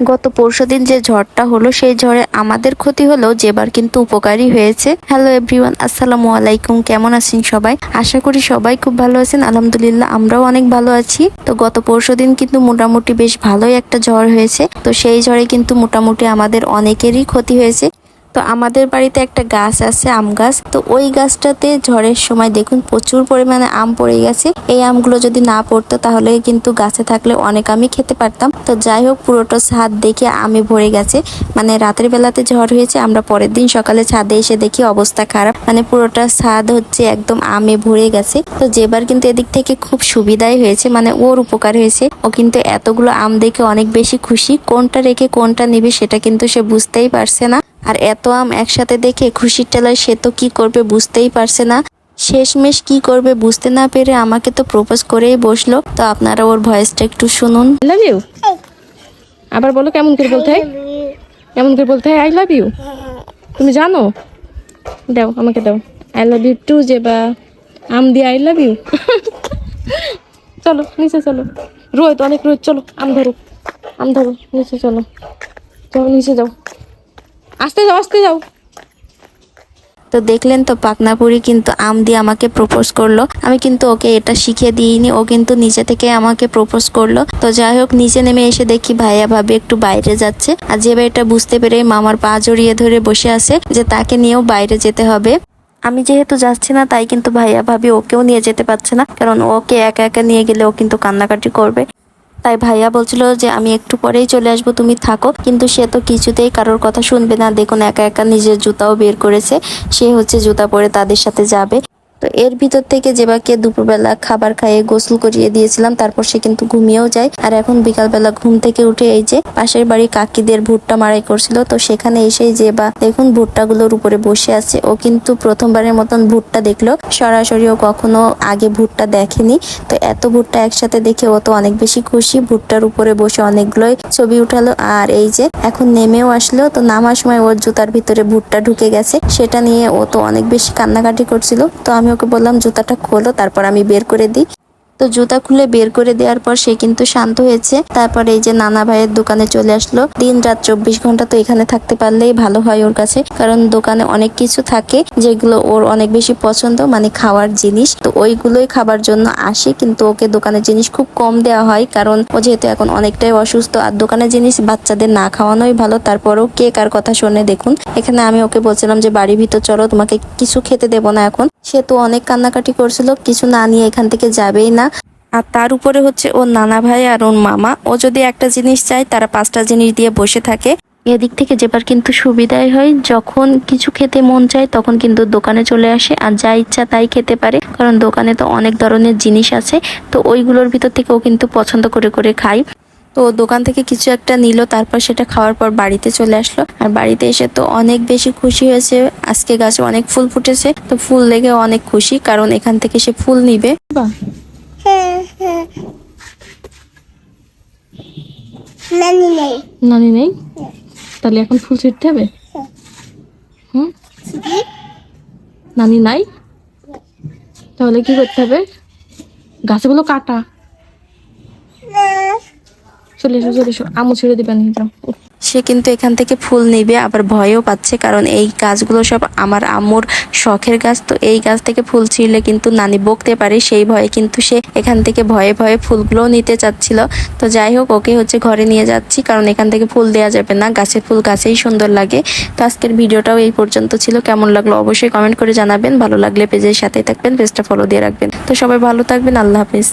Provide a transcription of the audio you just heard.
গত পরশুদিন যে ঝড়টা হলো, সেই ঝড়ে আমাদের ক্ষতি হলেও যেবার কিন্তু উপকারী হয়েছে। হ্যালো এভরিওয়ান আসসালামু আলাইকুম। কেমন আছেন সবাই? আশা করি সবাই খুব ভালো আছেন। আলহামদুলিল্লাহ, আমরাও অনেক ভালো আছি। তো গত পরশুদিন কিন্তু মোটামুটি বেশ ভালোই একটা ঝড় হয়েছে। তো সেই ঝড়ে কিন্তু মোটামুটি আমাদের অনেকেরই ক্ষতি হয়েছে। তো আমাদের বাড়িতে একটা গাছ আছে, আম গাছ। তো ওই গাছটাতে ঝড়ের সময় দেখুন প্রচুর পরিমাণে আম পড়ে গেছে। এই আমগুলো যদি না পড়তো তাহলে কিন্তু গাছে থাকলে অনেক আমি খেতে পারতাম। তো যাই হোক, পুরোটা ছাদ দেখে আমে ভরে গেছে। মানে রাতের বেলাতে ঝড় হয়েছে, আমরা পরের দিন সকালে ছাদে এসে দেখি অবস্থা খারাপ। মানে পুরোটা ছাদ হচ্ছে একদম আমে ভরে গেছে। তো যেবার কিন্তু এদিক থেকে খুব সুবিধাই হয়েছে মানে ওর উপকার হয়েছে। ও কিন্তু এতগুলো আম দেখে অনেক বেশি খুশি। কোনটা রেখে কোনটা নিবে সেটা কিন্তু সে বুঝতেই পারছে না। আর এত আম একসাথে দেখে খুশির টেলায় সে তো কি করবে বুঝতেই পারছে না। শেষমেশ কি করবে বুঝতে না পেরে আমাকে তো প্রপোজ করেই বসল। তো আপনারা ওর ভয়েসটা একটু শুনুন। ইউ আবার বলো কেমন করে বলতে হয়? কেমন করে বলতে হয়? আই লাভ ইউ তুমি জানো? দাও, আমাকে দাও। আই লাভ ইউ টু যে বা আম দিয়ে আই লাভ ইউ চলো, নিচে চলো। রোদ অনেক রোদ চলো, আম ধরো। আম ধরো, নিচে চলো। চলো, নিচে যাও। আস্তে যাও আস্তে যাও। তো দেখলেন তো পাকনাপুরি কিন্তু আম দিয়ে আমাকে প্রপোজ করল। আমি কিন্তু ওকে এটা শিখিয়ে দিইনি, ও কিন্তু নিচে থেকে আমাকে প্রপোজ করল। তো যাই হোক, নিচে নেমে এসে দেখি ভাইয়া ভাবি একটু বাইরে যাচ্ছে। আর যে এটা বুঝতে পেরে মামার পা জড়িয়ে ধরে বসে আছে, যে তাকে নিয়েও বাইরে যেতে হবে। আমি যেহেতু যাচ্ছি না, তাই কিন্তু ভাইয়া ভাবি ওকেও নিয়ে যেতে পারছে না, কারণ ওকে একা একা নিয়ে গেলে ও কিন্তু কান্নাকাটি করবে। তাই ভাইয়া বলছিল যে আমি একটু পরেই চলে আসব, তুমি থাকো। কিন্তু সে তো কিছুতেই কারোর কথা শুনবে না। দেখুন, একা একা নিজের জুতাও বের করেছে। সে হচ্ছে জুতা পরে তাদের সাথে যাবে। তো এর ভিতর থেকে যেবাকে দুপুরবেলা খাবার খাইয়ে গোসল করিয়ে দিয়েছিলাম, তারপর সে কিন্তু ঘুমিয়েও যায়। আর এখন বিকালবেলা ঘুম থেকে উঠে এই যে পাশের বাড়ি কাকিদের ভুট্টা মারাই করছিল, তো সেখানে এসেই যে বা দেখুন ভুট্টাগুলোর উপরে বসে আছে। ও কিন্তু প্রথমবারের মতন ভুট্টা দেখল। সরাসরি ও কখনো আগে ভুট্টা দেখেনি। তো এত ভুট্টা একসাথে দেখে ও তো অনেক বেশি খুশি। ভুট্টার উপরে বসে অনেকগুলোই ছবি উঠালো। আর এই যে এখন নেমেও আসলো। তো নামার সময় ওর জুতার ভিতরে ভুট্টা ঢুকে গেছে। সেটা নিয়ে ও তো অনেক বেশি কান্নাকাটি করছিল। তো আমি ওকে বললাম, জুতাটা খোলো, তারপর আমি বের করে দিই। তো জুতা খুলে বের করে দেওয়ার পর সে কিন্তু শান্ত হয়েছে। তারপর এই যে নানা ভাইয়ের দোকানে চলে আসলো। দিন রাত চব্বিশ ঘণ্টা তো এখানে থাকতে পারলেই ভালো হয় ওর কাছে, কারণ দোকানে অনেক কিছু থাকে যেগুলো ওর অনেক বেশি পছন্দ মানে খাওয়ার জিনিস। তো ওইগুলোই খাবার জন্য আসে, কিন্তু ওকে দোকানের জিনিস খুব কম দেওয়া হয়, কারণ ও যেহেতু এখন অনেকটাই অসুস্থ, আর দোকানের জিনিস বাচ্চাদের না খাওয়ানোই ভালো। তারপরও কে কার কথা শোনে, দেখুন। এখানে আমি ওকে বলছিলাম যে, বাড়ির ভিতর চলো, তোমাকে কিছু খেতে দেবো না এখন। সে তো অনেক কান্নাকাটি করছিল, কিছু না নিয়ে এখান থেকে যাবেই না। আর তার উপরে হচ্ছে ওর নানা ভাই আর ওর মামা। ও যদি একটা জিনিস চায়, তারা পাঁচটা জিনিস দিয়ে বসে থাকে। এদিক থেকে যেবার কিন্তু সুবিধাই হয়, যখন কিছু খেতে মন চায়, তখন কিন্তু দোকানে চলে আসে। আর যা ইচ্ছা তাই খেতে পারে, কারণ দোকানে তো অনেক ধরনের জিনিস আছে। তো ওইগুলোর ভিতর থেকে ও কিন্তু পছন্দ করে করে খায়। তো দোকান থেকে কিছু একটা নিল তারপর সেটা খাওয়ার পর বাড়িতে চলে আসলো। আর বাড়িতে এসে তো অনেক বেশি খুশি হয়েছে। আজকে গাছে অনেক ফুল ফুটেছে তো ফুল দেখে অনেক খুশি কারণ এখান থেকে সে ফুল নিবে। নানি নেই। নানি নেই? তাহলে এখন ফুল ছিটতে হবে? হুম? নানি নাই? তাহলে কি করতে হবে? গাছগুলো কাটা। চলে এসো চলে এসো আমু ছেড়ে সে কিন্তু এখান থেকে ফুল নিবে, আবার ভয়ও পাচ্ছে, কারণ এই গাছগুলো সব আমার আম্মুর শখের গাছ। তো এই গাছ থেকে ফুল ছিঁড়লে কিন্তু নানি বকতে পারে, সেই ভয়ে কিন্তু সে এখান থেকে ভয়ে ভয়ে ফুলগুলো নিতে চাচ্ছিল। তো যাই হোক, ওকে হচ্ছে ঘরে নিয়ে যাচ্ছি, কারণ এখান থেকে ফুল দেওয়া যাবে না, গাছের ফুল গাছেই সুন্দর লাগে। তো আজকের ভিডিওটাও এই পর্যন্ত ছিল, কেমন লাগল অবশ্যই কমেন্ট করে জানাবেন, ভালো লাগলে পেজের সাথেই থাকবেন, পেজটা ফলো দিয়ে রাখবেন। তো সবাই ভালো থাকবেন, আল্লাহ হাফিজ।